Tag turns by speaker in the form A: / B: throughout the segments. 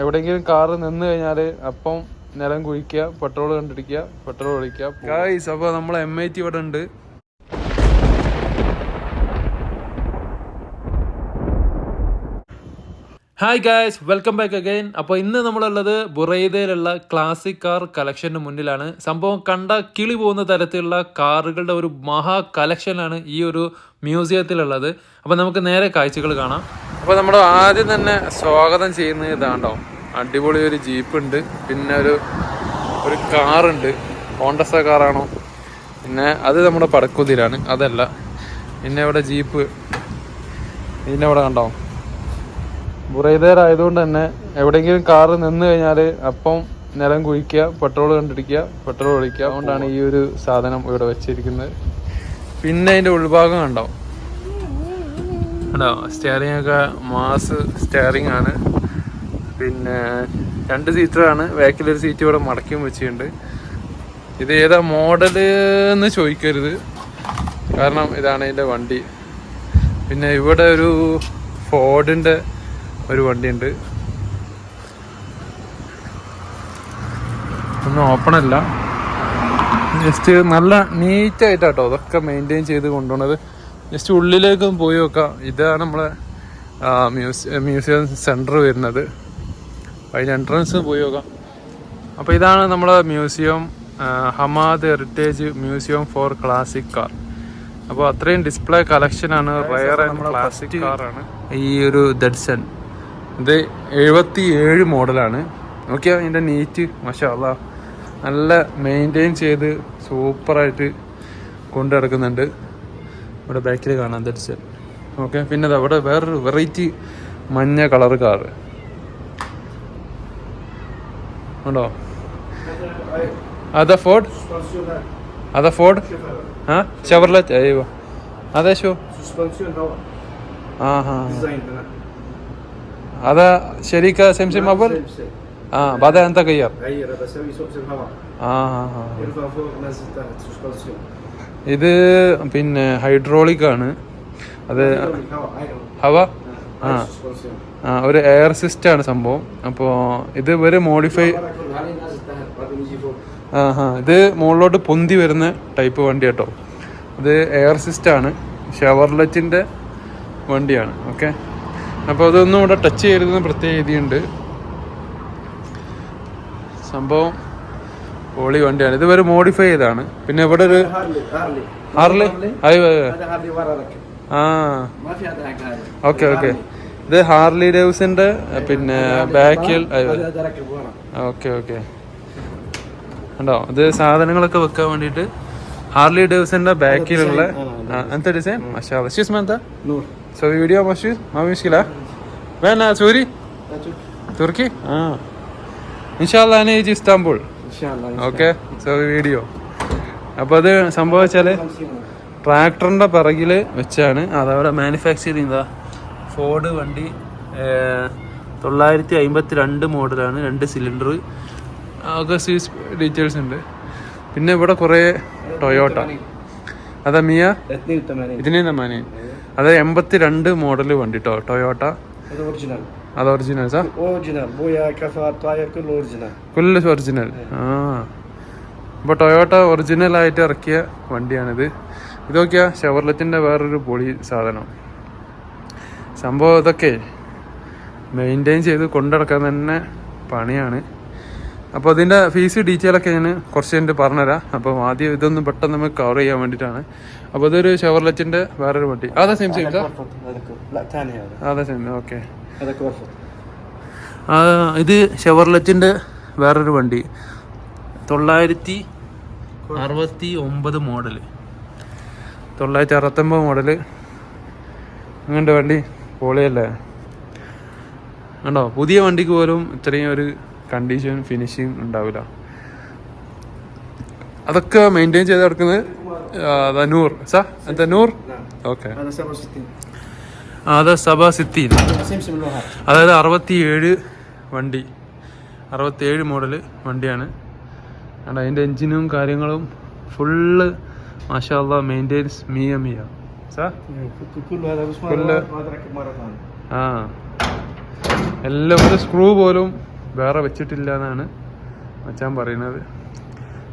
A: എവിടെയെങ്കിലും കാർ നിന്ന് കഴിഞ്ഞാൽ അപ്പം നിലം കുഴിക്കുക പെട്രോൾ കണ്ടിടിക്കുക പെട്രോൾ ഒഴിക്കുക ഗായ്സ് അപ്പോൾ നമ്മളെ എം ഐ ടി ഇവിടെ ഉണ്ട്. Hi guys welcome back again അപ്പോൾ ഇന്ന് നമ്മളുള്ളത് ബുറൈദയിലുള്ള ക്ലാസിക് കാർ കളക്ഷന് മുന്നിലാണ്. സംഭവം കണ്ട കിളി പോകുന്ന തരത്തിലുള്ള കാറുകളുടെ ഒരു മഹാ കളക്ഷനാണ് ഈ ഒരു മ്യൂസിയത്തിലുള്ളത് അപ്പോൾ നമുക്ക് നേരെ കാഴ്ചകൾ കാണാം. അപ്പോൾ നമ്മൾ ആദ്യം തന്നെ സ്വാഗതം ചെയ്യുന്നത് ഇതാണ്ടോ? അടിപൊളി ഒരു ജീപ്പ് ഉണ്ട്. പിന്നെ ഒരു ഒരു കാറുണ്ട് ഹോണ്ടസ കാറാണോ പിന്നെ അത് നമ്മുടെ പടക്കുതിരാണ്. അതല്ല. പിന്നെ ഇവിടെ ജീപ്പ്. ഇതിന്റെ ഇവിടെ കണ്ടോ? ബുറൈദരായതുകൊണ്ട് തന്നെ എവിടെയെങ്കിലും കാർ നിന്ന് കഴിഞ്ഞാൽ അപ്പം നിലം കുഴിക്കുക പെട്രോൾ കണ്ടിരിക്കുക പെട്രോൾ ഒഴിക്കുക. അതുകൊണ്ടാണ് ഈ ഒരു സാധനം ഇവിടെ വെച്ചിരിക്കുന്നത്. പിന്നെ അതിന്റെ ഉൾഭാഗം കണ്ടോ? കണ്ടോ സ്റ്റിയറിംഗ് ഒക്കെ മാസ് സ്റ്റിയറിംഗ് ആണ്. പിന്നെ രണ്ട് സീറ്ററാണ് ബാക്കിലൊരു സീറ്റ് ഇവിടെ മടക്കിയും വെച്ചിട്ടുണ്ട്. ഇത് ഏതാ മോഡൽ എന്ന് ചോദിക്കരുത്. കാരണം ഇതാണ് ഇതിന്റെ വണ്ടി. പിന്നെ ഇവിടെ ഒരു ഫോർഡിന്റെ ഒരു വണ്ടിയുണ്ട്. ഒന്നും ഓപ്പൺ അല്ല. ജസ്റ്റ് നല്ല നീറ്റായിട്ടാട്ടോ അതൊക്കെ മെയിന്റെയിൻ ചെയ്ത് കൊണ്ടുപോണത്. ജസ്റ്റ് ഉള്ളിലേക്ക് പോയി നോക്കാം. ഇതാണ് നമ്മളെ മ്യൂസിയം മ്യൂസിയം സെന്റർ വരുന്നത്. അതിന്റെ എൻട്രൻസ് പോയി നോക്കാം. അപ്പോൾ ഇതാണ് നമ്മളെ museum Hamad heritage museum for classic car. അപ്പോൾ അത്രയും ഡിസ്പ്ലേ കളക്ഷനാണ് റയർ ആൻഡ് ക്ലാസിക് കാറാണ് ഈ ഒരു ദഡ്സൺ ഇത് എഴുപത്തി ഏഴ് മോഡലാണ്. നോക്കിയാൽ ഇതിന്റെ നീറ്റ് മഷാല്ല നല്ല മെയിന്റെയിൻ ചെയ്ത് സൂപ്പറായിട്ട് കൊണ്ടു നടക്കുന്നുണ്ട്. ഇവിടെ ബാക്കിൽ കാണാം ദഡ്സൺ ഓക്കെ പിന്നെ ദാ ഇവിടെ വേറൊരു വെറൈറ്റി മഞ്ഞ കളർ കാറ് ഉണ്ടോ അതാ ഫോർഡ് അതാ ഫോർഡ് ها شفرلت ايوه هذا شو
B: سسبنسيون هواء
A: اه ها
B: ديزاين هنا
A: هذا شركه سمسم اول اه بعدها انت غير
B: غير بسوي سوسن هواء
A: اه ها ها
B: يرفع فوق نزل تحت سسبنسيون
A: ഇത് പിന്നെ ഹൈഡ്രോളിക് ആണ്. അത് ഹവ? ആ. ആ ഒരു എയർ സിസ്റ്റം ആണ് സംഭവം. അപ്പോൾ ഇത് ഒരു മോഡിഫൈ ആ ഹാ ഇത് മുകളിലോട്ട് പൊന്തി വരുന്ന ടൈപ്പ് വണ്ടി കേട്ടോ. ഇത് എയർ സിസ്റ്റം ആണ്. ഷവർലെറ്റിന്റെ വണ്ടിയാണ്. ഓക്കെ അപ്പോൾ അതൊന്നും ഇവിടെ ടച്ച് ചെയ്യരുതെന്ന് പ്രത്യേക രീതിയുണ്ട്. സംഭവം പൊളി വണ്ടിയാണ്. ഇത് ഒരു മോഡിഫൈ ചെയ്താണ് പിന്നെ ഇവിടെ ഒരു ഹാർലി ആ. ഓക്കെ ഓക്കെ ഇത് ഹാർലി ഡേവ്സിന്റെ പിന്നെ ബാക്കിൽ ഓക്കെ ഓക്കെ ഉണ്ടോ ഇത് സാധനങ്ങളൊക്കെ വെക്കാൻ വേണ്ടിയിട്ട് ഹാർലി ഡേവ്സിന്റെ ബാക്കിലുള്ള എന്താ ഡിസൈൻ സോ വീഡിയോ സൂരി. തുർക്കി?
B: ആ. ഇൻഷാല്ലാ ഇസ്താംബുൾ.
A: Okay so video. അപ്പോൾ അത്
B: സംഭവിച്ചാൽ
A: ട്രാക്ടറിന്റെ പിറകിൽ വെച്ചാണ്. അതവിടെ മാനുഫാക്ചർ ചെയ്ത ഫോർഡ് വണ്ടി തൊള്ളായിരത്തി അമ്പത്തി രണ്ട് മോഡലാണ്. രണ്ട് സിലിണ്ടർ ഒക്കെ സീസ് ഡീറ്റെയിൽസ് ഉണ്ട്. പിന്നെ ഇവിടെ കുറേ ടൊയോട്ട അതാ മിയ? ഇതിനെ മാനേ? അത് എൺപത്തി രണ്ട് മോഡൽ വണ്ടി ടൊയോട്ട
B: هذا اوريجينال
A: അത് ഒറിജിനൽ സാ
B: اوريجينال بويا كفر طاير كله اوريجينال
A: ഫുള്ള് ഒറിജിനൽ ആ അപ്പോൾ ടൊയോട്ട ഒറിജിനൽ ആയിട്ട് ഇറക്കിയ വണ്ടിയാണിത് ഇതൊക്കെയാ ഷെവർലറ്റിൻ്റെ വേറൊരു പൊളി സാധനം സംഭവം ഇതൊക്കെ മെയിൻറ്റെയിൻ ചെയ്ത് കൊണ്ടുനടക്കാൻ തന്നെ പണിയാണ് അപ്പോൾ അതിൻ്റെ ഫീസ് ഡീറ്റെയിൽ ഒക്കെ ഞാൻ കുറച്ച് കഴിഞ്ഞിട്ട് പറഞ്ഞുതരാം അപ്പോൾ ആദ്യം ഇതൊന്ന് പെട്ടെന്ന് നമുക്ക് കവർ ചെയ്യാൻ വേണ്ടിയിട്ടാണ് അപ്പോൾ ഇതൊരു ഷെവർലറ്റിൻ്റെ വേറൊരു വണ്ടി അതാ സെയിം സെയിം സാർ
B: كورفت هذا كور- لا ثاني هذا
A: അതാ സെയിം ഓക്കെ
B: هذا كورفت
A: ആ, ഇത് ഷെവർലെറ്റിന്റെ വേറൊരു വണ്ടി. തൊള്ളായിരത്തി അറുപത്തി ഒമ്പത് മോഡൽ തൊള്ളായിരത്തി അറുപത്തൊമ്പത് മോഡൽ അങ്ങനത്തെ വണ്ടി പോളിയല്ലേ? ഉണ്ടോ പുതിയ വണ്ടിക്ക് പോലും ഇത്രയും ഒരു കണ്ടീഷൻ ഫിനിഷിങ് ഉണ്ടാവില്ല. അതൊക്കെ മെയിന്റെയിൻ ചെയ്ത് കിടക്കുന്നത് തനൂർ സാ
B: തനൂർ
A: ഓക്കെ അത് സഭ സിത്തി അതായത് അറുപത്തിയേഴ് വണ്ടി. അറുപത്തിയേഴ് മോഡൽ വണ്ടിയാണ്. ആണ്ട് അതിന്റെ എൻജിനും കാര്യങ്ങളും ഫുള്ള് മാഷാല്ല മെയിന്റെയിൻസ് മിയ മിയ ആ. എല്ലാം സ്ക്രൂ പോലും വേറെ വെച്ചിട്ടില്ല എന്നാണ് മച്ചാൻ പറയുന്നത്.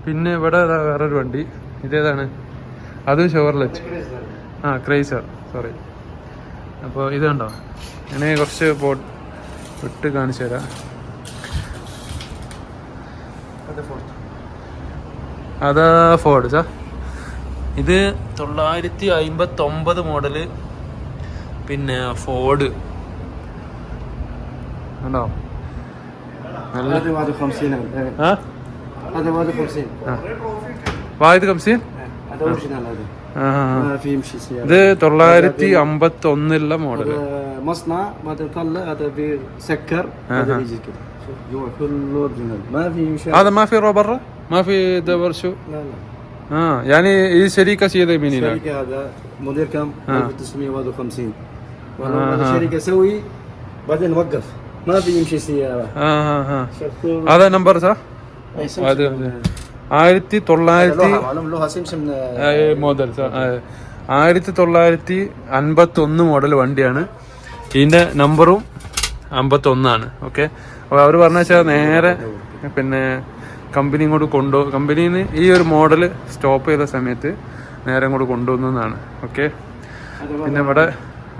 A: പിന്നെ ഇവിടെ വേറൊരു വണ്ടി. ഇതേതാണ്? അതും ഷവർലെറ്റ്. ആ ക്രൈസർ സോറി അപ്പോൾ ഇത് കണ്ടോ? ഞാൻ കുറച്ച് പോ ഇട്ട് കാണിച്ചു തരാം. അതാ ഫോർഡ് സാ. ഇത് തൊള്ളായിരത്തി അമ്പത്തൊമ്പത് മോഡൽ പിന്നെ ഫോർഡ് ഉണ്ടോ വാഹിദ്
B: കംസീൻ 51 إيه.
A: ആ
B: هذا 51
A: ആ വായത് കംസി
B: إيه. هذا اوريجينال هذا
A: ആ ആ, ആ.
B: ما في يمشي سيارة
A: ഇത് തൊള്ളായിരത്തി അമ്പത്തി ഒന്നിലുള്ള മോഡല്
B: هذا مصنع بعد يطلع هذا بيسكر
A: أها.
B: هذا يجي كده شوف جوا كله اوريجينال ما في يمشي
A: هذا ما في رو برا ما في دبر شو
B: لا لا
A: اه يعني هي شركه سيده من هناك
B: الشركة هذا موديل كم؟
A: آه.
B: 1951
A: آه،
B: والله
A: آه.
B: الشركة سوي بعدين وقف ما في يمشي سيارة
A: اه اه اه
B: شوف كل-
A: هذا نمبر صح
B: أي سمسم.
A: هذا ആയിരത്തി
B: هذا
A: തൊള്ളായിരത്തി
B: لوحة معلوم لوحة سمسم
A: മോഡൽ ആയിരത്തി തൊള്ളായിരത്തി അൻപത്തി ഒന്ന് മോഡൽ വണ്ടിയാണ് ഇതിന്റെ നമ്പറും അമ്പത്തി ഒന്നാണ് ഓക്കെ അപ്പോൾ അവർ പറഞ്ഞ വെച്ചാൽ നേരെ പിന്നെ കമ്പനി ഇങ്ങോട്ട് കൊണ്ടു കമ്പനിയിൽ നിന്ന് ഈ ഒരു മോഡൽ സ്റ്റോപ്പ് ചെയ്ത സമയത്ത് നേരെ ഇങ്ങോട്ട് കൊണ്ടുവന്നതാണ് ഓക്കെ
B: هذا
A: പിന്നെ ഇവിടെ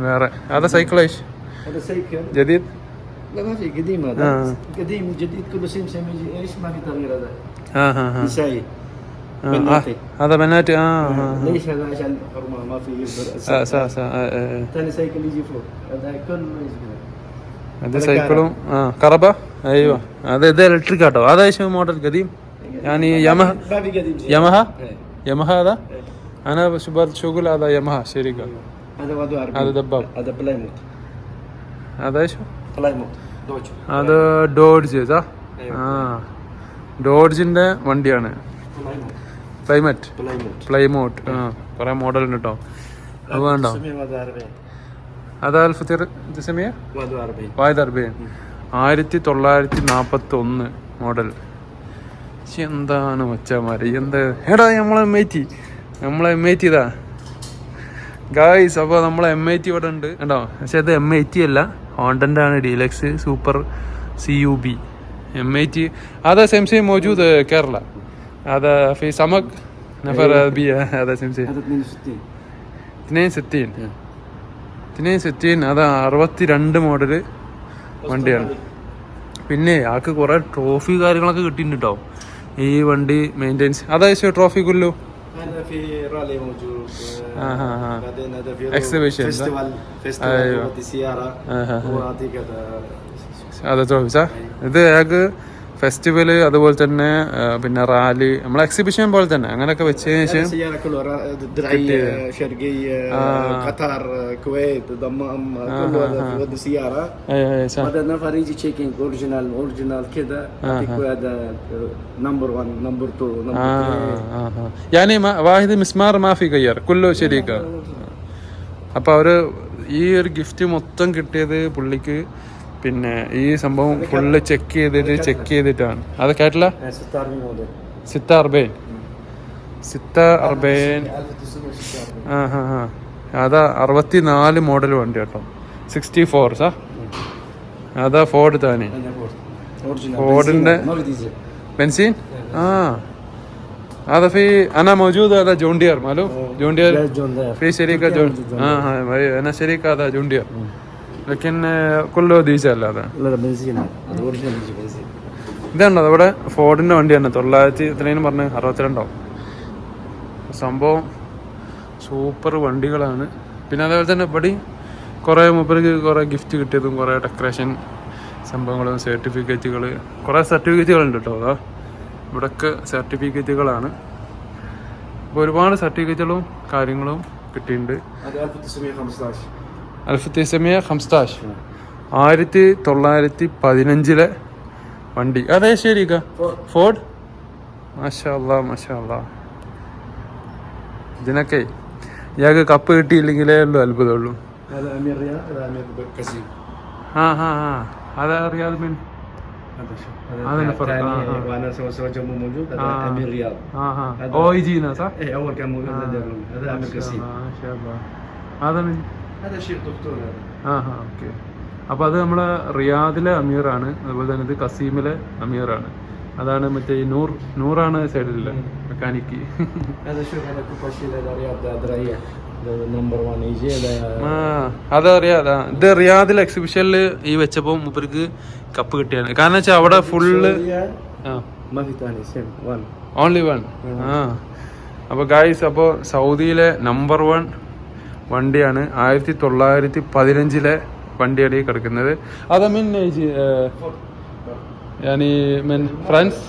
A: വേറെ അതാ സൈക്കിളൈഷ്
B: هذا سيكل
A: ജദീദ്
B: لا ما في قديم هذا
A: آه.
B: قديم جديد كله سمسم يجي ايش ما في تغيير هذا بناتي
A: هذا بناتي اه
B: ليش هذا عشان حرمه ما في
A: اساس
B: ثاني سايكل يجي فوق هذا كله
A: هذا سايكلهم اه كهرباء ايوه هذا ده الكتريك هذا
B: ايش موديل قديم يعني
A: ياماها
B: ياماها
A: ياماها هذا انا شباب شغل هذا ياماها شركه
B: هذا وادو
A: هذا دباب
B: هذا بلايموت
A: هذا ايش
B: بلايموت دوج
A: هذا دوج
B: صح؟
A: اه ഡോഡ്ജിന്റെ വണ്ടിയാണ്.
B: പ്ലൈമറ്റ്
A: പ്ലൈമോട്ട് ആ കുറെ മോഡൽ ഉണ്ട് കേട്ടോ അത് വേണ്ടോ. അതാൽ
B: ഫിത്തിർ ജസമിയ
A: വായത് അർബിയൻ ആയിരത്തി തൊള്ളായിരത്തി നാപ്പത്തി ഒന്ന് മോഡൽ എന്താണ് മച്ചമാര് എന്താ? ഏടാ നമ്മളെ എം ഐ ടി നമ്മളെ എം ഐ ടി ഇതാ. ഗായ്സ് അപ്പോൾ നമ്മളെ എം ഐ ടി ഇവിടെ ഉണ്ട്. കേട്ടോ പക്ഷേ അത് എം ഐ ടി അല്ല. ഹോണ്ടന്റെ ആണ് deluxe super C U B M I T هذا سيم سيم موجود كيرلا هذا في سمك نفر بيه هذا سيم سيم
B: هذا 62
A: 62 62 അതാ അറുപത്തി രണ്ട് മോഡല് വണ്ടിയാണ് പിന്നെ ആൾക്ക് കുറെ ട്രോഫി കാര്യങ്ങളൊക്കെ കിട്ടിയിട്ടുണ്ട് കേട്ടോ ഈ വണ്ടി മെയിൻ്റെനൻസ് അതായത് ട്രോഫി കുല്ലു
B: هذا
A: അതെ ട്രോഫി സാ ഇത് അയാൾക്ക് ഫെസ്റ്റിവല് അതുപോലെ തന്നെ ആ, പിന്നെ റാലി നമ്മളെ എക്സിബിഷൻ പോലെ തന്നെ അങ്ങനെയൊക്കെ വെച്ചതിന്
B: هذا
A: ശേഷം
B: سيارة كله را- درعية شرقية
A: آه.
B: قطر كويت دمام كله هذا في ودي سيارة
A: ഏ, ഏ, സാ.
B: هذا نفر يجي تشيكينج اوريجينال اوريجينال كذا يعطيك هذا نمبر 1 نمبر 2 نمبر
A: آه
B: 3
A: آه آه. يعني ما واحد مسمار ما في غير كله شريكة അപ്പോൾ അവർ ഈ ഒരു ഗിഫ്റ്റ് മൊത്തം കിട്ടിയത് പുള്ളിക്ക് പിന്നെ ഈ സംഭവം ഫുള്ള് ചെക്ക് ചെയ്തിട്ട് ചെക്ക് ചെയ്തിട്ടാണ് അത് കേട്ടില്ല
B: 16 موديل
A: സിത്ത അർബൈൻ സിത്ത അർബൈൻ
B: 1946
A: ആ ഹാ ഹാ അതാ അറുപത്തി നാല് മോഡൽ വണ്ടി കേട്ടോ സിക്സ്റ്റി ഫോർ സാ അതാ ഫോർഡ് താനെ
B: هذا فورد اوريجينال
A: فوردنا.
B: بنزين، ما في ديزل
A: بنزين؟ اه هذا في انا موجود هذا جون دير مالو جون دير
B: لا جون دير
A: في شركه
B: تركيا
A: جون
B: موجود جون
A: اه ها هي- انا شركه هذا جون دير
B: ലക്കിൻ കൊല്ലോ ദ്വീചല്ലാതെ
A: ഇതാണ്ടോ അവിടെ ഫോർഡിന്റെ വണ്ടി വണ്ടിയാണ് തൊള്ളായിരത്തി ഇത്രയും പറഞ്ഞ് അറുപത്തിരണ്ടോ? സംഭവം സൂപ്പർ വണ്ടികളാണ്. പിന്നെ അതേപോലെ തന്നെ ഇവിടെ കുറേ മൂപ്പർക്ക് കുറേ ഗിഫ്റ്റ് കിട്ടിയതും കുറേ ഡെക്കറേഷൻ സംഭവങ്ങളും സർട്ടിഫിക്കറ്റുകൾ കുറേ സർട്ടിഫിക്കറ്റുകളുണ്ട് കേട്ടോ അതാ. ഇവിടൊക്കെ സർട്ടിഫിക്കറ്റുകളാണ് അപ്പോൾ ഒരുപാട് സർട്ടിഫിക്കറ്റുകളും കാര്യങ്ങളും കിട്ടിയിട്ടുണ്ട്.
B: هذا 1915
A: അൽഫത്തിസമിയ ഹംസ്താഷ് ആയിരത്തി തൊള്ളായിരത്തി പതിനഞ്ചിലെ വണ്ടി അതെ ശരി ഫോർഡ് മാഷാ അല്ലാ മാഷാ അല്ലാ ഇതിനൊക്കെ ഇയാൾക്ക് കപ്പ് കിട്ടിയില്ലെങ്കിലേ ഉള്ളൂ അത്ഭുതമുള്ളൂ
B: هذا امير رياض هذا امير كازيم
A: ആ ഹാ ഹാ അത് അറിയാതെ مين
B: هذا شوف
A: هذا الفرق.
B: الثاني
A: آه، آه.
B: وانا سوى سوى جنبه موجود هذا
A: آه.
B: امير رياض
A: ആ ഹാ
B: هذا-
A: ഓ ഇജീന സാ
B: ايه اول كان موجود هذا هذا امير كازيم
A: മാഷാ അല്ലാ അതാണ്
B: هذا شيخ دكتور هذا
A: ആ ഹാ ഓക്കെ. അപ്പോൾ അത് നമ്മളെ റിയാദിലെ അമീറാണ്. അതുപോലെ തന്നെ ഇത് കസീമിലെ അമീറാണ്. അതാണ് മറ്റേ നൂർ നൂറാണ് സൈഡിലുള്ള മെക്കാനിക്ക്. അതറിയാ ഇത് റിയാദിൽ എക്സിബിഷനിൽ ഈ വെച്ചപ്പോൾ മുപ്പർക്ക് കപ്പ് കിട്ടിയാണ്. കാരണം വെച്ചാൽ അവിടെ ഫുള്ള് ഓൺലി വൺ ആ. അപ്പോൾ ഗായ്സ് അപ്പോൾ സൗദിയിലെ നമ്പർ വൺ വണ്ടിയാണ് ആയിരത്തി തൊള്ളായിരത്തി പതിനഞ്ചിലെ വണ്ടിയാണ് ഈ കിടക്കുന്നത്. അത് മീൻ ഞാൻ ഈ മീൻ ഫ്രാൻസ്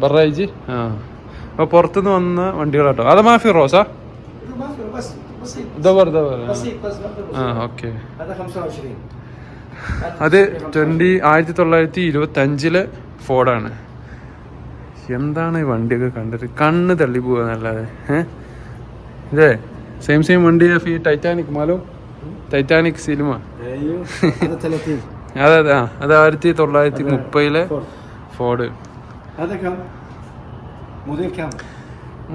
A: ബറായിജി ആ. അപ്പൊ പുറത്തുനിന്ന് വന്ന വണ്ടികളാട്ടോ. അത് മാഫി റോസാ? ഓക്കെ. അത് ട്വന്റി ആയിരത്തി തൊള്ളായിരത്തി ഇരുപത്തി അഞ്ചിൽ ഫോർഡാണ്. എന്താണ് ഈ വണ്ടിയൊക്കെ കണ്ടത് കണ്ണ് തള്ളിപ്പോവാന്നല്ലാതെ ഏ? ഇതേ. സെയിം സെയിം വണ്ടി ഈ ടൈറ്റാനിക് മാലോ ടൈറ്റാനിക് സിനിമ
B: ايوه هذا 30
A: അതെ അതെ ആ അത് ആയിരത്തി തൊള്ളായിരത്തി മുപ്പതിലെ
B: فورد.
A: ഫോർഡ്
B: هذا كم؟ موديل كم؟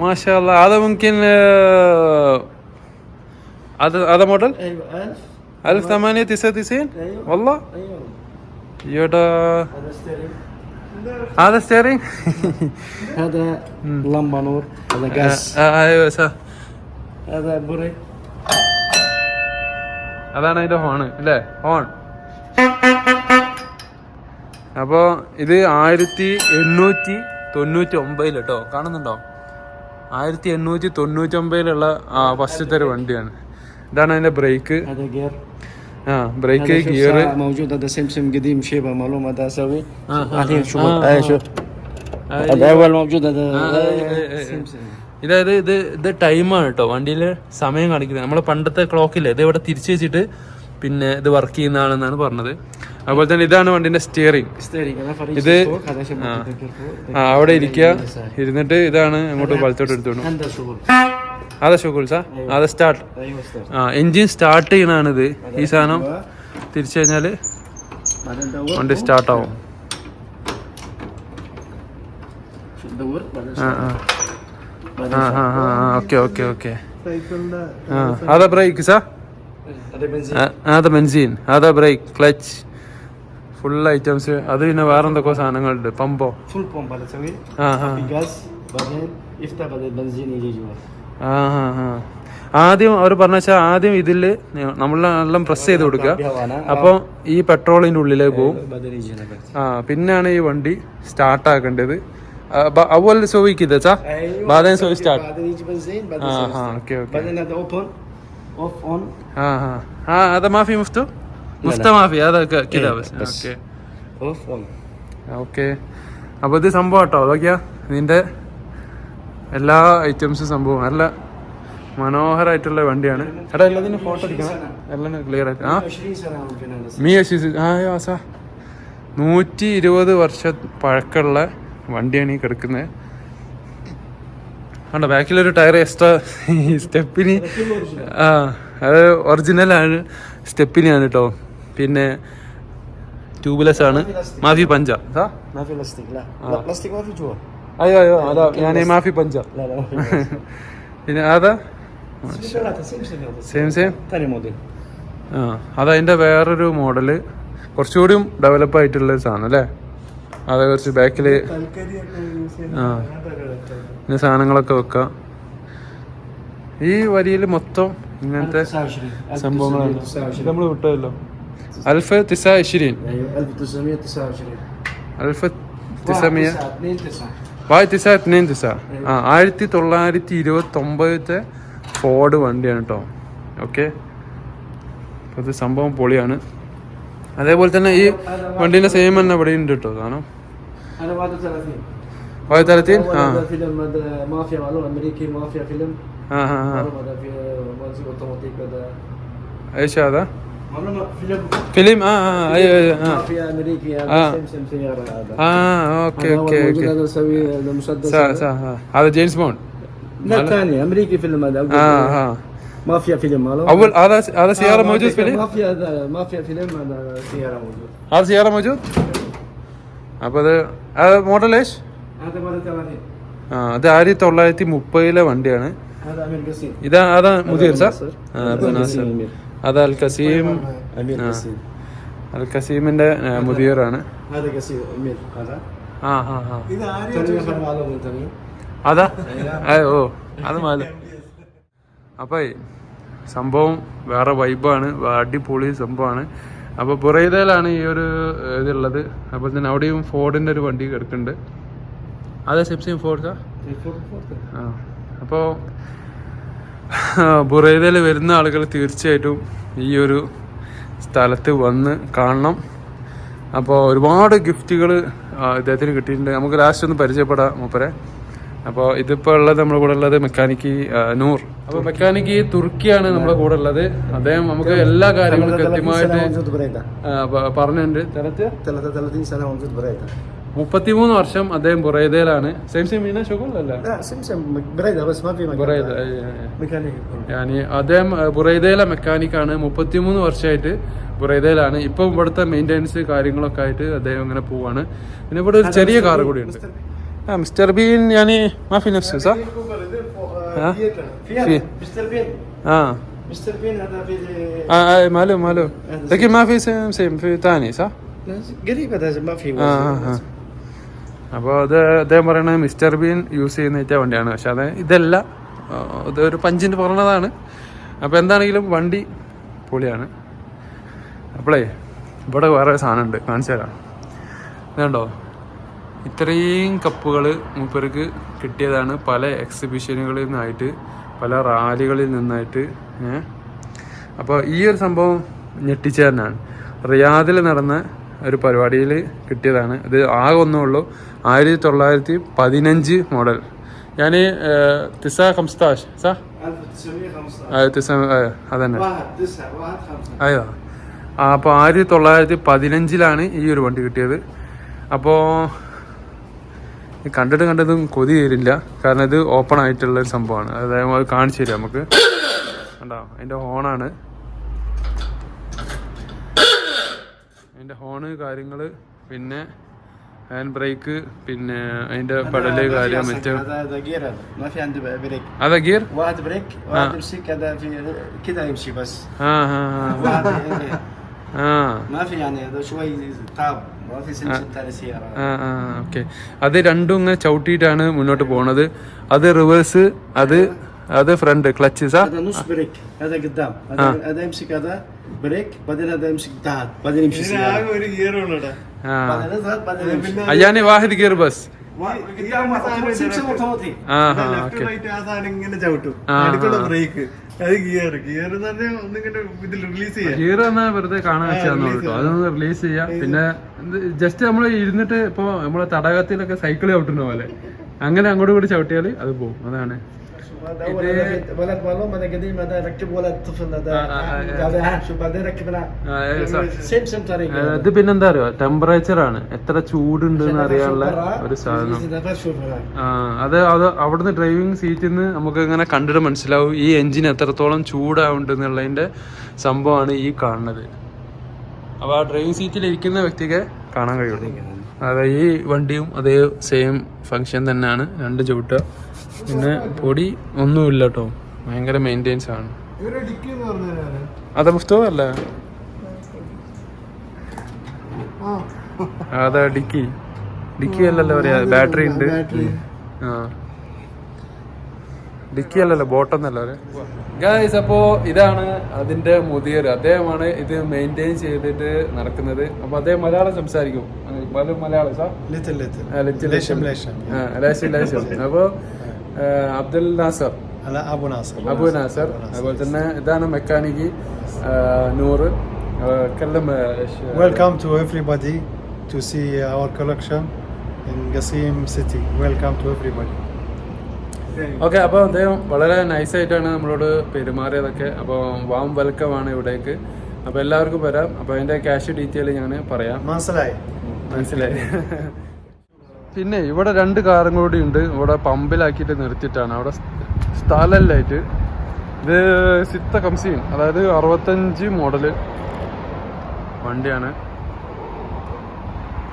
A: മാഷാ അല്ലാ അത് ممكن آه، هذا هذا موديل
B: ايوه 1000
A: 1899
B: ايوه
A: والله
B: ايوه
A: يودا
B: هذا ستيرينج
A: هذا ستيرنج
B: هذا لمبه نور هذا غاز
A: ايوه صح
B: هذا بريك
A: അതാണ് അതിന്റെ ഹോൺ അല്ലേ ഹോൺ അപ്പോൾ ഇത് ആയിരത്തി എണ്ണൂറ്റി തൊണ്ണൂറ്റി ഒമ്പതിൽ കേട്ടോ കാണുന്നുണ്ടോ? ആയിരത്തി എണ്ണൂറ്റി തൊണ്ണൂറ്റി ഒമ്പതിലുള്ള ഫസ്റ്റത്തെ ഒരു വണ്ടിയാണ്. ഇതാണ് അതിന്റെ ബ്രേക്ക് ആ ബ്രേക്ക് ഗിയർ ഇതായത് ഇത് ഇത് ടൈമാണ് കേട്ടോ വണ്ടിയിൽ സമയം കാണിക്കുന്നത്. നമ്മളെ പണ്ടത്തെ ക്ലോക്കില്ല ഇത് ഇവിടെ തിരിച്ചു വെച്ചിട്ട് പിന്നെ ഇത് വർക്ക് ചെയ്യുന്നതാണെന്നാണ് പറഞ്ഞത്. അതുപോലെ തന്നെ ഇതാണ് വണ്ടിന്റെ സ്റ്റിയറിംഗ് ഇത് അവിടെ ഇരിക്കുക. ഇരുന്നിട്ട് ഇതാണ് അങ്ങോട്ട് വലത്തോട്ട് എടുത്തോണ്ട്. അതെ ഷുഗുൾ സാ അതെ. സ്റ്റാർട്ട് ആ എൻജിൻ സ്റ്റാർട്ട് ചെയ്യണാണിത്. ഈ സാധനം തിരിച്ചു
B: കഴിഞ്ഞാൽ
A: വണ്ടി
B: സ്റ്റാർട്ടാവും
A: ആ ആ. ഓക്കെ ഓക്കെ ഓക്കെ
B: سايكل
A: ആ അതാ ബ്രേക്ക് സാ
B: هذا بنزين
A: അതാ ബെൻസീൻ അതാ ബ്രേക്ക് ക്ലച്ച് ഫുൾ ഐറ്റംസ് അത് പിന്നെ വേറെ എന്തൊക്കെ സാധനങ്ങളുണ്ട് പമ്പോ
B: فول بومب هذا تسوي
A: ആ ആ
B: في غاز بعدين يفتح بعدين بنزين يجي جوا
A: ആ ആ ആ ആദ്യം അവർ പറഞ്ഞ വെച്ചാൽ ആദ്യം ഇതിൽ നമ്മൾ നല്ല പ്രസ് ചെയ്ത് കൊടുക്കുക അപ്പോൾ ഈ പെട്രോളിൻ്റെ ഉള്ളിലേക്ക് പോകും
B: بعدين يجي هنا بس
A: ആ പിന്നാണ് ഈ വണ്ടി സ്റ്റാർട്ട് ആക്കേണ്ടത് അവൽ സോയിക്കിത് ചാ
B: ايوه
A: بعدين سوي ستارت.
B: بعدين يجي بنزين بعدين
A: اه
B: يسوي
A: ها
B: ستارت.
A: اوكي اوكي
B: بعدين هذا اوبن اوف اون
A: اه ها ها هذا ما في مفتو مفتو ما في هذا ك- كذا
B: إيه،
A: بس
B: بس.
A: اوكي
B: اوف اون
A: ഓക്കെ അപ്പോൾ ഇത് സംഭവം കേട്ടോ അതൊക്കെയാ ഇതിൻ്റെ എല്ലാ ഐറ്റംസും സംഭവം നല്ല മനോഹരമായിട്ടുള്ള വണ്ടിയാണ് എടാ എല്ലാത്തിനും ഫോട്ടോ എടുക്കണം എല്ലാം ക്ലിയർ ആയിട്ട് ആ
B: 20 سنه ممكن هذا
A: മീ അശീസ് ആ ആസാ നൂറ്റി ഇരുപത് വർഷ പഴക്കമുള്ള വണ്ടിയാണ് ഈ കിടക്കുന്നത്. ആണ്ട ബാക്കിലൊരു ടയർ എക്സ്ട്രാ സ്റ്റെപ്പിന്? ആ അത് ഒറിജിനലാണ് സ്റ്റെപ്പിനെയാണ് കേട്ടോ പിന്നെ ട്യൂബ്ലെസ് ആണ്. മാഫി പഞ്ച. അയ്യോ അയ്യോ അതാ ഞാൻ മാഫി പഞ്ച. പിന്നെ അതാ? സെയിം സെയിം ആ അതാ അതിന്റെ വേറൊരു മോഡൽ കുറച്ചുകൂടിയും ഡെവലപ്പ് ആയിട്ടുള്ള സാധനം അല്ലേ? അത് കുറച്ച് ബാക്കിൽ ആ. പിന്നെ സാധനങ്ങളൊക്കെ വെക്കാം. ഈ വരിയിൽ മൊത്തം ഇങ്ങനത്തെ സംഭവങ്ങളാണ്. നമ്മൾ വിട്ടതല്ലോ. അൽഫ തിസ ഇഷിരീൻ അൽഫ തിസമിയ വായ് തിസ എത്തിനേം തിസ. ആ ആയിരത്തി തൊള്ളായിരത്തി ഇരുപത്തൊമ്പതിലത്തെ ഫോർഡ് വണ്ടിയാണ് കേട്ടോ ഓക്കെ? അത് സംഭവം പൊളിയാണ്. അതേപോലെ തന്നെ ഈ വണ്ടീന്റെ സെയിം തന്നെ ഇവിടെ ഉണ്ട് കേട്ടോ കാരണം
B: أنا 31
A: 31
B: آه. فيلم مافيا معلوم أمريكي مافيا فيلم.
A: آه
B: آه آه. في منزل أوتوماتيك هذا.
A: إيش
B: هذا؟ فيلم.
A: فيلم؟ آه آه, آه، أيوه أيوه آه.
B: مافيا أمريكي هذا
A: آه.
B: سم سم سياره هذا. آه
A: أوكي
B: أوكي
A: أوكي.
B: هذا أسوي المسدس صح
A: صح
B: هذا
A: آه. جيمس بون
B: لا ثاني أمريكي فيلم هذا آه
A: آه.
B: مافيا فيلم ماله
A: أول هذا هذا
B: آه،
A: سيارة
B: موجود
A: فيلم
B: مافيا مافيا فيلم هذا سيارة موجود.
A: هذا سيارة موجود؟ അപ്പൊ അത്
B: മോഡലേഷ്
A: ആ അത് ആയിരത്തി തൊള്ളായിരത്തി മുപ്പതിലെ വണ്ടിയാണ് ഇതാ അതാ മുതിർ സാർ? അത് അൽ കസീം അൽ കസീമിന്റെ മുതിയറാണ് അതാ ഓ അത് മാല. അപ്പം സംഭവം വേറെ വൈബാണ് അടിപൊളി സംഭവമാണ്. അപ്പൊ ബുറൈദയിലാണ് ഈ ഒരു ഇതുള്ളത്. അപ്പൊ തന്നെ അവിടെയും ഫോർഡിന്റെ ഒരു വണ്ടി കിടക്കുന്നുണ്ട്. അതെ സെപ്സിയും ഫോർഡാ ആ? അപ്പോൾ ബുറൈദയിൽ വരുന്ന ആളുകൾ തീർച്ചയായിട്ടും ഈ ഒരു സ്ഥലത്ത് വന്ന് കാണണം. അപ്പോൾ ഒരുപാട് ഗിഫ്റ്റുകൾ ഇദ്ദേഹത്തിന് കിട്ടിയിട്ടുണ്ട്. നമുക്ക് ലാസ്റ്റ് ഒന്ന് പരിചയപ്പെടാം മൂപ്പരെ. അപ്പോൾ ഇതിപ്പോൾ ഉള്ളത് നമ്മുടെ കൂടെ ഉള്ളത് മെക്കാനിക്ക് നൂർ. അപ്പോൾ മെക്കാനിക്ക് തുർക്കിയാണ് നമ്മുടെ കൂടെ ഉള്ളത്. അദ്ദേഹം നമുക്ക് എല്ലാ കാര്യങ്ങളും കൃത്യമായിട്ട് പറഞ്ഞിട്ടുണ്ട് മുപ്പത്തിമൂന്ന് വർഷം അദ്ദേഹം ബുറൈദയിലാണ്. സെയിം സെയിം മീന ഞാൻ അദ്ദേഹം ബുറൈദയിലെ മെക്കാനിക്കാണ്. മുപ്പത്തിമൂന്ന് വർഷമായിട്ട് ബുറൈദയിലാണ്. ഇപ്പം ഇവിടുത്തെ മെയിന്റെനൻസ് കാര്യങ്ങളൊക്കെ ആയിട്ട് അദ്ദേഹം ഇങ്ങനെ പോവാണ്. പിന്നെ ഇവിടെ ഒരു ചെറിയ കാർ കൂടി ഉണ്ട് മിസ്റ്റർ ബീൻ ഞാൻ മാഫി നഫ്സ് സാ ها؟
B: فيها
A: في.
B: مستر بين
A: ആ
B: مستر بين هذا في
A: ആ ആ, മാലു മാലു لكن ما في سيم سيم في ثاني صح
B: قريب هذا ما في
A: ആ ആ ആ അപ്പോൾ അത് അദ്ദേഹം പറയണത് മിസ്റ്റർ ബീൻ യൂസ് ചെയ്യുന്ന വണ്ടിയാണ് പക്ഷെ അത് ഇതല്ല ആ, ഇതൊരു പഞ്ചിന് പറഞ്ഞതാണ് അപ്പോൾ എന്താണെങ്കിലും വണ്ടി പൊളിയാണ് അപ്പോളേ ഇവിടെ വേറെ സാധനം ഉണ്ട് കാണിച്ചു തരാം ഇതുണ്ടോ ഇത്രയും കപ്പുകൾ മൂപ്പർക്ക് കിട്ടിയതാണ്. പല എക്സിബിഷനുകളിൽ നിന്നായിട്ട് പല റാലികളിൽ നിന്നായിട്ട് അപ്പോൾ ഈ ഒരു സംഭവം ഞെട്ടിച്ചേരനാണ് റിയാദിൽ നടന്ന ഒരു പരിപാടിയിൽ കിട്ടിയതാണ്. ഇത് ആകെ ഒന്നേ ഉള്ളൂ. ആയിരത്തി തൊള്ളായിരത്തി പതിനഞ്ച് മോഡൽ ഞാൻ തിസ ഹംസ്താഷ് സാ? തിസ അതന്നെ. അയ്യോ. അപ്പോൾ ആയിരത്തി തൊള്ളായിരത്തി പതിനഞ്ചിലാണ് ഈ ഒരു വണ്ടി കിട്ടിയത്. അപ്പോൾ കണ്ടിട്ട് കണ്ടതും കൊതി തരില്ല കാരണം ഇത് ഓപ്പൺ ആയിട്ടുള്ള ഒരു സംഭവമാണ് അതായത് അത് കാണിച്ചു തരാം നമുക്ക് കണ്ടോ അതിൻ്റെ ഹോണാണ് അതിൻ്റെ ഹോണ് കാര്യങ്ങൾ പിന്നെ ഹാൻഡ് ബ്രേക്ക് പിന്നെ അതിൻ്റെ പെടല് കാര്യം മറ്റേ
B: هذا هذا جير هذا ما في عنده بريك
A: അതാ ഗിയർ
B: واحد بريك واحد يمسك هذا في كذا يمشي بس
A: ആ ആ
B: واحد
A: ആ
B: ما في يعني هذا شوي تعب ما في سمسم ثاني سيارة
A: ആ ആ ഓക്കെ അത് രണ്ടും ഇങ്ങനെ ചവിട്ടിയിട്ടാണ് മുന്നോട്ട് പോണത് അത് റിവേഴ്സ് അത് അത് ഫ്രണ്ട് ക്ലച്ച് സാ
B: هذا نص بريك هذا قدام هذا هذا يمسك هذا بريك بعدين هذا يمسك تحت بعدين يمشي سيارة
C: ഒരു ഗിയർ ഉള്ളടാ
A: ആ
B: بعدين يضغط بعدين يمشي
A: അയ്യാനി വാഹിദ് ഗിയർ ബസ്
B: وا- قدام واحد سمسم اوتوماتيك
A: ആ ആ
C: ലെഫ്റ്റ്
A: ഓക്കെ
C: അത് ഗിയർ ഗിയർ എന്ന് പറഞ്ഞാൽ ഒന്നിങ്ങനെ ഇതിൽ റിലീസ് ചെയ്യാം.
A: ഗിയർ വെറുതെ കാണാൻ കേട്ടോ അതൊന്ന് റിലീസ് ചെയ്യാം. പിന്നെ ജസ്റ്റ് നമ്മൾ ഇരുന്നിട്ട് ഇപ്പൊ നമ്മളെ തടാകത്തിലൊക്കെ സൈക്കിൾ ചവിട്ടുന്ന പോലെ. അങ്ങനെ അങ്ങോട്ട് കൂടി ചവിട്ടിയാൽ അത് പോകും അതാണ്.
B: هذا اول هذا في ولد معلوم هذا قديم هذا ركب ولد طفل هذا
A: آه، آه، آه.
B: هذا ها شوف بعدين ركبنا
A: ആ, ഏ, സ-
B: سمسم طريقة
A: ഏ, ഇത് പിന്നെന്താ അറിയോ ടെമ്പറേച്ചർ ആണ് എത്ര ചൂടുണ്ട് എന്ന് അറിയാനുള്ള ഒരു സാധനം
B: شوف هناك
A: ആ അത് അത് അവിടുന്ന് ഡ്രൈവിംഗ് സീറ്റിൽ നിന്ന് നമുക്ക് ഇങ്ങനെ കണ്ടിട്ട് മനസ്സിലാവും ഈ എഞ്ചിൻ എത്രത്തോളം ചൂടാവുണ്ട് എന്നുള്ളതിന്റെ സംഭവമാണ് ഈ കാണുന്നത് അപ്പൊ ആ ഡ്രൈവിംഗ് സീറ്റിൽ ഇരിക്കുന്ന വ്യക്തിക്ക് കാണാൻ കഴിയുള്ളൂ അതെ ഈ വണ്ടിയും അതേ സെയിം ഫങ്ഷൻ തന്നെയാണ് രണ്ട് ചവിട്ടുക പിന്നെ പൊടി ഒന്നുമില്ല കേട്ടോ ഭയങ്കര മെയിന്റെയിൻസ് ആണ്. അതാ പുസ്തകം അല്ല? അതാ ഡിക്കി ഡിക്കി അല്ലല്ലോ പറയാ ബാറ്ററി ഉണ്ട്. ആ. ഡിക്കി അല്ലല്ലോ ബോട്ടെന്നല്ല ഗായ്സ് അപ്പോ ഇതാണ് അതിന്റെ മുതിയർ അദ്ദേഹമാണ് ഇത് മെയിന്റെയിൻ ചെയ്തിട്ട് നടക്കുന്നത്. അപ്പൊ അദ്ദേഹം മലയാളം സംസാരിക്കും. പല മലയാളം സാർ
C: ലിറ്റിൽ
A: അബ്ദുൽ നാസർ.
C: അബു നാസർ.
A: അബു നാസർ. അതുപോലെ തന്നെ ഇതാണ് മെക്കാനിക്കി നൂറ്.
C: Welcome to ah, to see our collection in city welcome to everybody.
A: Okay അപ്പോൾ അദ്ദേഹം വളരെ നൈസായിട്ടാണ് നമ്മളോട് പെരുമാറിയതൊക്കെ. അപ്പോൾ വാം വെൽക്കം ആണ് ഇവിടേക്ക്. അപ്പോൾ എല്ലാവർക്കും വരാം. അപ്പോൾ അതിന്റെ ക്യാഷ് ഡീറ്റെയിൽ ഞാൻ പറയാം.
C: മനസ്സിലായി.
A: മനസ്സിലായി. പിന്നെ ഇവിടെ രണ്ട് കാറും കൂടി ഉണ്ട്. ഇവിടെ പമ്പിലാക്കിയിട്ട് നിർത്തിയിട്ടാണ്. അവിടെ സ്ഥലമല്ലായിട്ട് ഇത് സിത്ത കംസീൻ അതായത് അറുപത്തഞ്ച് മോഡൽ വണ്ടിയാണ്.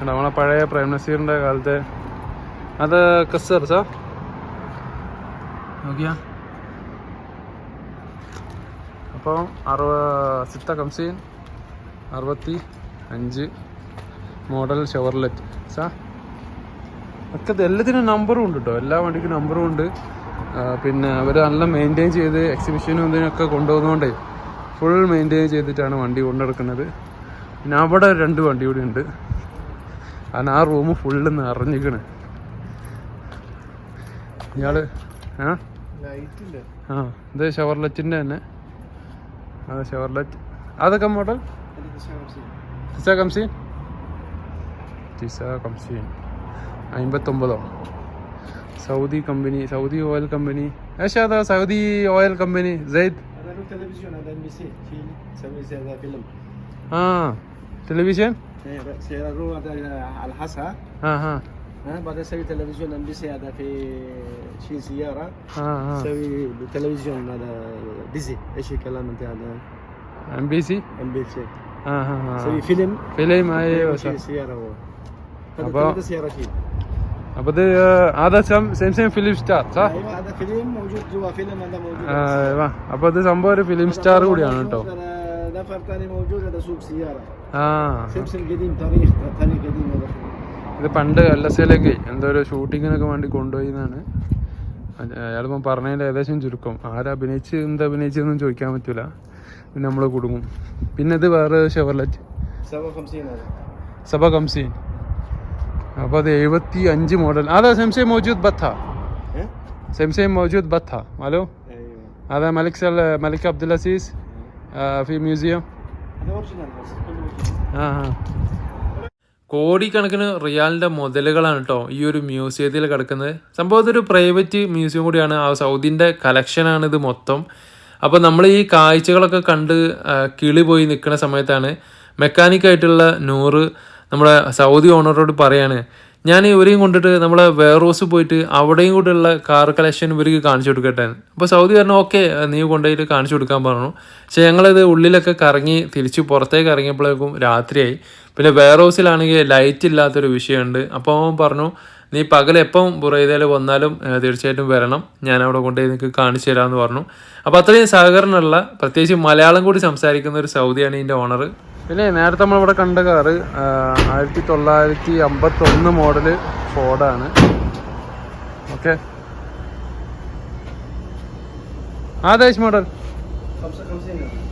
A: നമ്മളെ പഴയ പ്രേം നസീറിന്റെ കാലത്തെ അത് കസർ സാ? നോക്കിയാ. അപ്പോൾ അറുപ സിത്ത കംസീൻ അറുപത്തി അഞ്ച് മോഡൽ ഷവർലെറ്റ് സാ? ഒക്കെ എല്ലാത്തിനും നമ്പറും ഉണ്ട് കേട്ടോ എല്ലാ വണ്ടിക്കും നമ്പറും ഉണ്ട്. പിന്നെ അവർ നല്ല മെയിന്റെയിൻ ചെയ്ത് എക്സിബിഷനും ഇതിനൊക്കെ കൊണ്ടുപോകുന്നതുകൊണ്ടേ ഫുൾ മെയിന്റെയിൻ ചെയ്തിട്ടാണ് വണ്ടി കൊണ്ടെടുക്കുന്നത് പിന്നെ അവിടെ രണ്ട് വണ്ടി കൂടി ഉണ്ട്. കാരണം ആ റൂം ഫുള്ള് നിറഞ്ഞിക്കണ് ഇയാൾ ആ? ആ ഇത് ഷവർലെറ്റിന്റെ തന്നെ. അതെ ഷവർലെറ്റ് അതൊക്കെ മോഡൽ ടിസ കംസീൻ ടിസ കംസീൻ അമ്പത്തൊമ്പതോ Saudi company Saudi oil company ايش هذا سعودي اويل كمباني زيد
B: هذا له تلفزيون هذا ام بي سي شيل يسوي زي هذا فيلم
A: اه تلفزيون
B: سيارة هذا على حسها
A: ها ها
B: ها بعدين يسوي تلفزيون ام بي سي هذا في شيل سيارة
A: ها ها
B: يسوي تلفزيون هذا ديزي ايش الكلام انت هذا
A: ام بي سي
B: ام بي سي
A: ها ها ها
B: يسوي فيلم
A: فيلم ايوه
B: يشيل
A: صح
B: سيارة هو هذا
A: أبا-
B: ثلاثة سيارة شيل
A: അപ്പൊ ഇത് هذا سم سيم سيم فيلم ستار صح
B: ايوه هذا فيلم موجود جوا فيلم هذا موجود
A: ആ, അപ്പൊ ഇത് സംഭവം ഒരു ഫിലിം സ്റ്റാർ കൂടിയാണ് കേട്ടോ
B: هذا نفر ثاني موجود هذا سوق سيارة
A: ആ
B: سمسم قديم تاريخ ثاني قديم هذا
A: ഇത് പണ്ട് എൽ എസ് എയിലേക്ക് എന്തോ ഒരു ഷൂട്ടിങ്ങിനൊക്കെ വേണ്ടി കൊണ്ടുപോയി എന്നാണ് അയാളിപ്പം പറഞ്ഞതിൻ്റെ ഏകദേശം ചുരുക്കം ആരാ അഭിനയിച്ച് എന്ത് അഭിനയിച്ചെന്നും ചോദിക്കാൻ പറ്റൂല പിന്നെ നമ്മൾ കുടുങ്ങും പിന്നെ ഇത് വേറെ ഷെവർലറ്റ്
B: 57 هذا
A: സബ കംസീൻ അപ്പോൾ അത് എഴുപത്തി അഞ്ച് മോഡൽ അതാ സെംസെ മോജൂദ് ബത്ത
B: ها
A: സെംസെ മോജൂദ് ബത്ത ഹലോ
B: ايوه
A: هذا ملك سل ملك عبد العزيز آه، في ميوزيوم
B: هذا اوريجينال بس كله original.
A: ആ കോടിക്കണക്കിന് റിയാലിൻ്റെ മുതലുകളാണ് കേട്ടോ ഈ ഒരു മ്യൂസിയത്തിൽ കിടക്കുന്നത് സംഭവം ഇതൊരു പ്രൈവറ്റ് മ്യൂസിയം കൂടിയാണ് ആ സൗദിൻ്റെ കളക്ഷനാണ് ഇത് മൊത്തം അപ്പോൾ നമ്മൾ ഈ കാഴ്ചകളൊക്കെ കണ്ട് ആ, കിളി പോയി നിൽക്കുന്ന സമയത്താണ് മെക്കാനിക്കായിട്ടുള്ള നൂറ് നമ്മുടെ സൗദി ഓണറോട് പറയാണ് ഞാൻ ഇവരെയും കൊണ്ടിട്ട് നമ്മളെ വെയർഹൗസ് പോയിട്ട് അവിടെയും കൂടെയുള്ള കാർ കളക്ഷൻ ഇവർക്ക് കാണിച്ചു കൊടുക്കട്ടെ. അപ്പോൾ സൗദി പറഞ്ഞു ഓക്കെ നീ കൊണ്ടുപോയിട്ട് കാണിച്ചു കൊടുക്കാൻ പറഞ്ഞു. പക്ഷേ ഞങ്ങളിത് ഉള്ളിലൊക്കെ കറങ്ങി തിരിച്ച് പുറത്തേക്ക് ഇറങ്ങിയപ്പോഴേക്കും രാത്രിയായി. പിന്നെ വെയർഹൗസിലാണെങ്കിൽ ലൈറ്റ് ഇല്ലാത്തൊരു വിഷയമുണ്ട്. അപ്പോൾ അവൻ പറഞ്ഞു നീ പകൽ എപ്പം വന്നാലും തീർച്ചയായിട്ടും വരണം. ഞാൻ അവിടെ കൊണ്ടുപോയി നിനക്ക് കാണിച്ചു തരാമെന്ന് പറഞ്ഞു. അപ്പോൾ അത്രയും സഹകരണമുള്ള പ്രത്യേകിച്ച് മലയാളം കൂടി സംസാരിക്കുന്ന ഒരു സൗദിയാണ് ഇതിന്റെ ഓണർ പിന്നെ നേരത്തെ നമ്മളിവിടെ കണ്ട കാറ് ആയിരത്തി തൊള്ളായിരത്തി അമ്പത്തൊന്ന് മോഡൽ ഫോർഡാണ് ഓക്കെ. ആദേശ് മോഡൽ.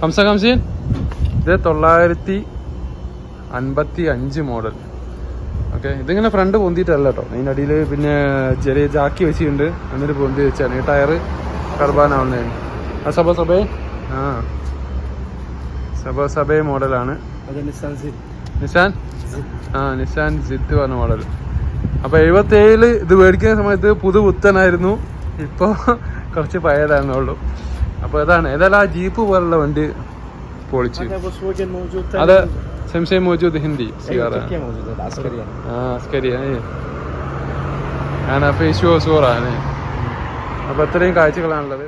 A: ഹംസ ഇത് തൊള്ളായിരത്തി അൻപത്തി അഞ്ച് മോഡൽ. ഓക്കെ. ഇതിങ്ങനെ ഫ്രണ്ട് പൊന്തിയിട്ടല്ല കേട്ടോ. അതിനടിയിൽ പിന്നെ ചെറിയ ജാക്കി വെച്ചിട്ടുണ്ട്. എന്നിട്ട് പൊന്തി വെച്ചാണ്. ഈ ടയർ കർബാനാവുന്നതാണ് ആ സഭ സഭയെ ആ. സബ സബേ മോഡലാണ്. നിസാൻ ആ നിസാൻ ജിത്ത് പറഞ്ഞ മോഡൽ. അപ്പോൾ എഴുപത്തി ഏഴിൽ ഇത് മേടിക്കുന്ന സമയത്ത് പുതു പുത്തനായിരുന്നു. ഇപ്പോൾ കുറച്ച് പഴയതാണെന്നുള്ളൂ അപ്പോൾ ഇതാണ് ഏതായാലും ആ ജീപ്പ് പോലുള്ള വണ്ടി പൊളിച്ച്.
B: അത് സംശയം
A: മോജൂദ് ഹിന്ദി. ആ അസ്കരിയ ഞാൻ അപ്പോൾ ഇഷ്യൂ സൂറാണ് അപ്പോൾ അത്രയും കാഴ്ചകളാണുള്ളത്.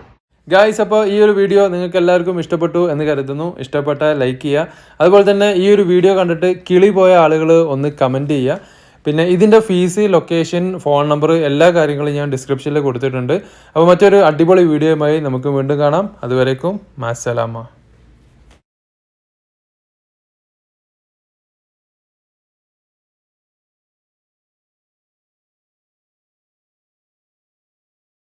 A: ഗായ്സ് അപ്പോൾ ഈ ഒരു വീഡിയോ നിങ്ങൾക്ക് എല്ലാവർക്കും ഇഷ്ടപ്പെട്ടു എന്ന് കരുതുന്നു. ഇഷ്ടപ്പെട്ട ലൈക്ക് ചെയ്യുക. അതുപോലെ തന്നെ ഈ ഒരു വീഡിയോ കണ്ടിട്ട് കിളി പോയ ആളുകൾ ഒന്ന് കമന്റ് ചെയ്യുക. പിന്നെ ഇതിന്റെ ഫീസ് ലൊക്കേഷൻ ഫോൺ നമ്പർ എല്ലാ കാര്യങ്ങളും ഞാൻ ഡിസ്ക്രിപ്ഷനിൽ കൊടുത്തിട്ടുണ്ട്. അപ്പോൾ മറ്റൊരു അടിപൊളി വീഡിയോയുമായി നമുക്ക് വീണ്ടും കാണാം. അതുവരേക്കും മാസലാമ